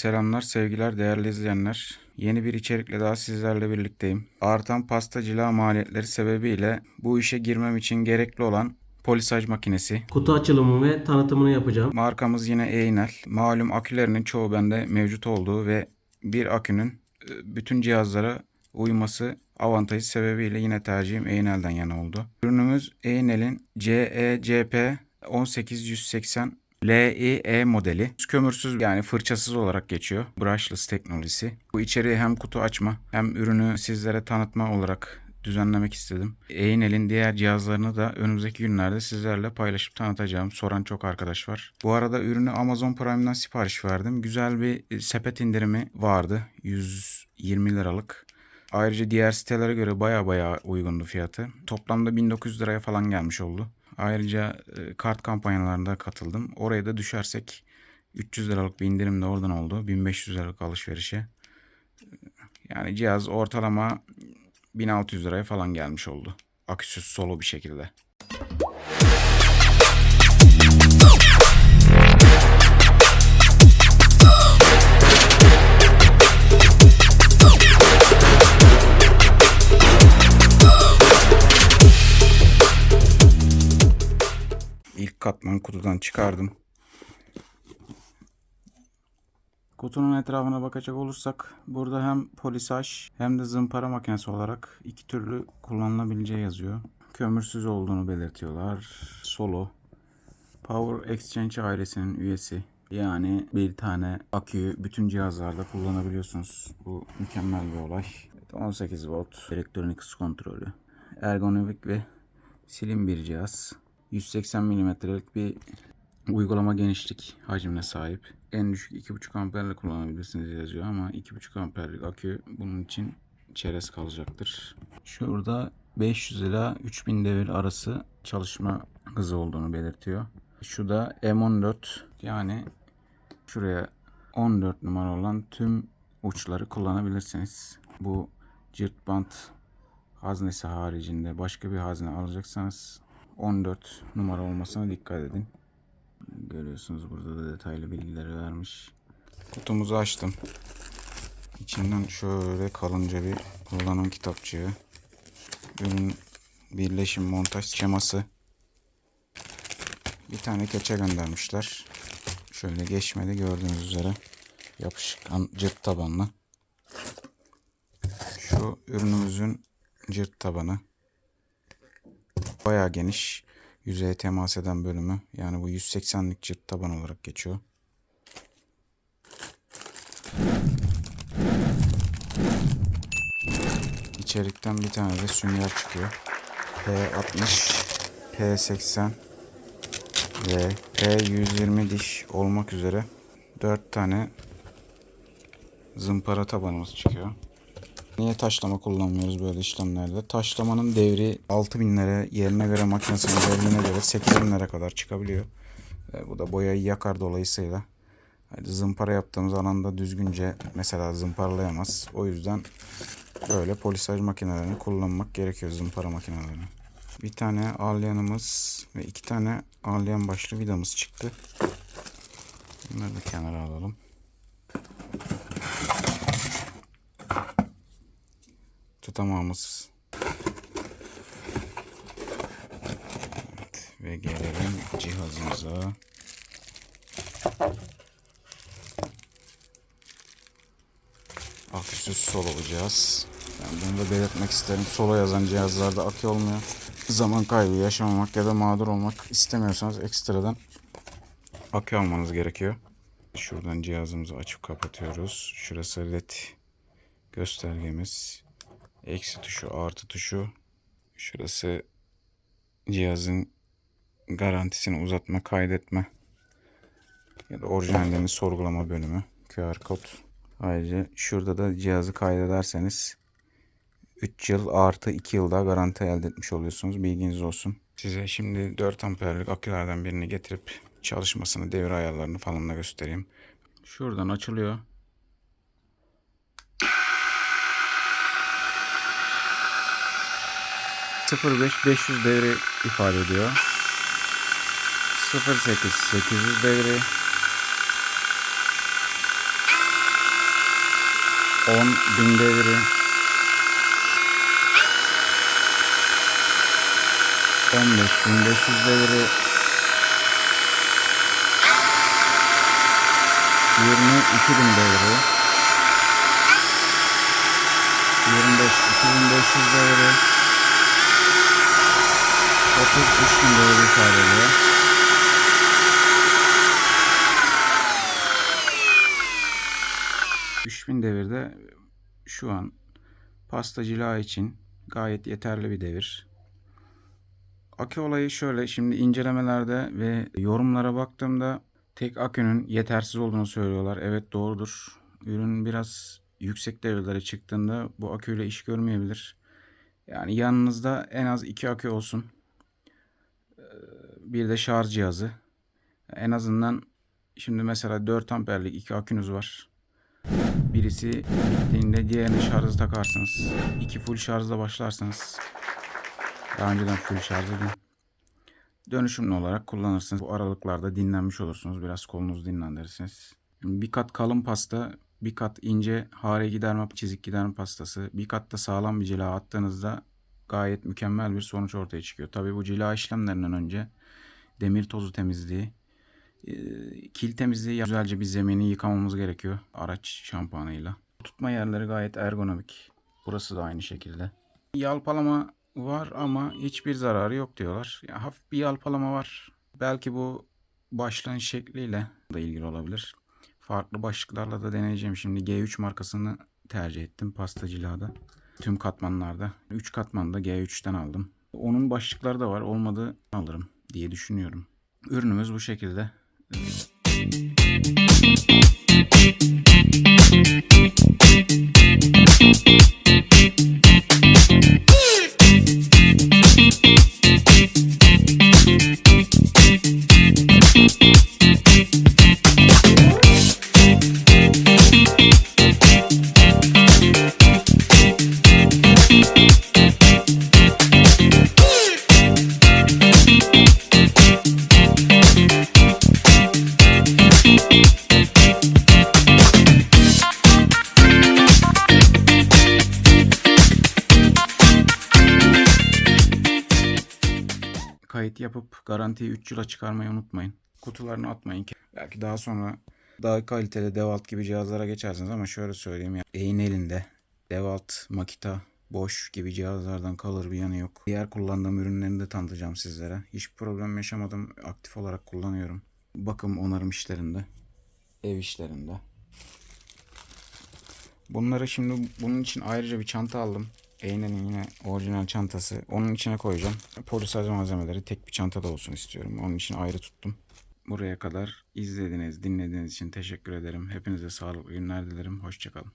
Selamlar, sevgiler, değerli izleyenler. Yeni bir içerikle daha sizlerle birlikteyim. Artan pastacılığa maliyetleri sebebiyle bu işe girmem için gerekli olan polisaj makinesi. Kutu açılımı ve tanıtımını yapacağım. Markamız yine Einel. Malum akülerinin çoğu bende mevcut olduğu ve bir akünün e, bütün cihazlara uyması avantajı sebebiyle yine tercihim Einel'den yana oldu. Ürünümüz Einel'in CECP 18180 LIE modeli. Kömürsüz yani fırçasız olarak geçiyor. Brushless teknolojisi. Bu içeriği hem kutu açma hem ürünü sizlere tanıtma olarak düzenlemek istedim. Einel'in diğer cihazlarını da önümüzdeki günlerde sizlerle paylaşıp tanıtacağım. Soran çok arkadaş var. Bu arada ürünü Amazon Prime'dan sipariş verdim. Güzel bir e, sepet indirimi vardı. 120 liralık. Ayrıca diğer sitelere göre baya baya uygundu fiyatı. Toplamda 1900 liraya falan gelmiş oldu. Ayrıca e, kart kampanyalarında katıldım. Oraya da düşersek 300 liralık bir indirim de oradan oldu. 1500 liralık alışverişe. Yani cihaz ortalama 1600 liraya falan gelmiş oldu. Aküsüz solo bir şekilde. Katman kutudan çıkardım. Kutunun etrafına bakacak olursak burada hem polisaj hem de zımpara makinesi olarak iki türlü kullanılabileceği yazıyor. Kömürsüz olduğunu belirtiyorlar. Solo. Power Exchange ailesinin üyesi. Yani bir tane aküyü bütün cihazlarda kullanabiliyorsunuz. Bu mükemmel bir olay. Evet, 18 volt elektronik kontrolü. Ergonomik ve slim bir cihaz. 180 mm'lik bir uygulama genişlik hacmine sahip. En düşük 2.5 amperle kullanabilirsiniz yazıyor ama 2.5 amperlik akü bunun için çerez kalacaktır. Şurada 500 ila 3000 devir arası çalışma hızı olduğunu belirtiyor. Şu da M14 yani şuraya 14 numara olan tüm uçları kullanabilirsiniz. Bu cırt bant haznesi haricinde başka bir hazne alacaksanız 14 numara olmasına dikkat edin. Görüyorsunuz burada da detaylı bilgileri vermiş. Kutumuzu açtım. İçinden şöyle kalınca bir kullanım kitapçığı. Ürün birleşim montaj şeması. Bir tane keçe göndermişler. Şöyle geçmedi gördüğünüz üzere. Yapışkan cırt tabanlı. Şu ürünümüzün cırt tabanı. Bayağı geniş yüzeye temas eden bölümü. Yani bu 180'lik cırt taban olarak geçiyor. İçerikten bir tane de sünger çıkıyor. P60, P80 ve P120 diş olmak üzere 4 tane zımpara tabanımız çıkıyor. Niye taşlama kullanmıyoruz böyle işlemlerde? Taşlamanın devri 6000 lira yerine göre makinesinin devrine göre 8000 lira kadar çıkabiliyor. E, bu da boyayı yakar dolayısıyla. Hadi zımpara yaptığımız alanda düzgünce mesela zımparalayamaz. O yüzden böyle polisaj makinelerini kullanmak gerekiyor zımpara makinelerini. Bir tane alyanımız ve iki tane alyan başlı vidamız çıktı. Bunları da kenara alalım. Tutamağımız. Evet, ve gelelim cihazımıza. Aküsüz solo cihaz. Yani bunu da belirtmek isterim. Solo yazan cihazlarda akü olmuyor. Zaman kaybı yaşamamak ya da mağdur olmak istemiyorsanız ekstradan akü almanız gerekiyor. Şuradan cihazımızı açıp kapatıyoruz. Şurası led göstergemiz eksi tuşu artı tuşu. Şurası cihazın garantisini uzatma kaydetme ya da orijinallerini sorgulama bölümü QR kod. Ayrıca şurada da cihazı kaydederseniz 3 yıl artı 2 yılda garanti elde etmiş oluyorsunuz. Bilginiz olsun. Size şimdi 4 amperlik akülerden birini getirip çalışmasını devre ayarlarını falan da göstereyim. Şuradan açılıyor 05 500 devri ifade ediyor. 08 800 devri. 10 bin devri. 15 bin 500 devri. 22 bin devri. 25 2500 devri. 33 bin devri ifade ediyor. bin devirde şu an pastacılığa için gayet yeterli bir devir. Akü olayı şöyle şimdi incelemelerde ve yorumlara baktığımda tek akünün yetersiz olduğunu söylüyorlar. Evet doğrudur. Ürün biraz yüksek devirlere çıktığında bu aküyle iş görmeyebilir. Yani yanınızda en az iki akü olsun. Bir de şarj cihazı. En azından şimdi mesela 4 amperlik iki akünüz var. Birisi bittiğinde diğerini şarjı takarsınız. İki full şarjla başlarsınız. Daha önceden full şarj edin. Dönüşümlü olarak kullanırsınız. Bu aralıklarda dinlenmiş olursunuz. Biraz kolunuzu dinlendirirsiniz. Bir kat kalın pasta, bir kat ince hare giderme, çizik giderme pastası, bir kat da sağlam bir cila attığınızda gayet mükemmel bir sonuç ortaya çıkıyor. Tabii bu cila işlemlerinden önce demir tozu temizliği, e, kil temizliği güzelce bir zemini yıkamamız gerekiyor araç şampuanıyla. Tutma yerleri gayet ergonomik. Burası da aynı şekilde. Yalpalama var ama hiçbir zararı yok diyorlar. Ya hafif bir yalpalama var. Belki bu başlığın şekliyle da ilgili olabilir. Farklı başlıklarla da deneyeceğim. Şimdi G3 markasını tercih ettim pastacılığa Tüm katmanlarda. 3 katmanı da G3'ten aldım. Onun başlıkları da var. Olmadı alırım diye düşünüyorum. Ürünümüz bu şekilde. Kayıt yapıp garantiyi 3 yıla çıkarmayı unutmayın. Kutularını atmayın ki. Belki daha sonra daha kaliteli Devalt gibi cihazlara geçersiniz ama şöyle söyleyeyim ya. Eğin elinde Devalt, Makita, Bosch gibi cihazlardan kalır bir yanı yok. Diğer kullandığım ürünlerini de tanıtacağım sizlere. Hiç problem yaşamadım. Aktif olarak kullanıyorum. Bakım onarım işlerinde. Ev işlerinde. Bunları şimdi bunun için ayrıca bir çanta aldım. Eynen'in yine orijinal çantası. Onun içine koyacağım. Polisaj malzemeleri tek bir çantada olsun istiyorum. Onun için ayrı tuttum. Buraya kadar izlediğiniz, dinlediğiniz için teşekkür ederim. Hepinize sağlıklı günler dilerim. Hoşçakalın.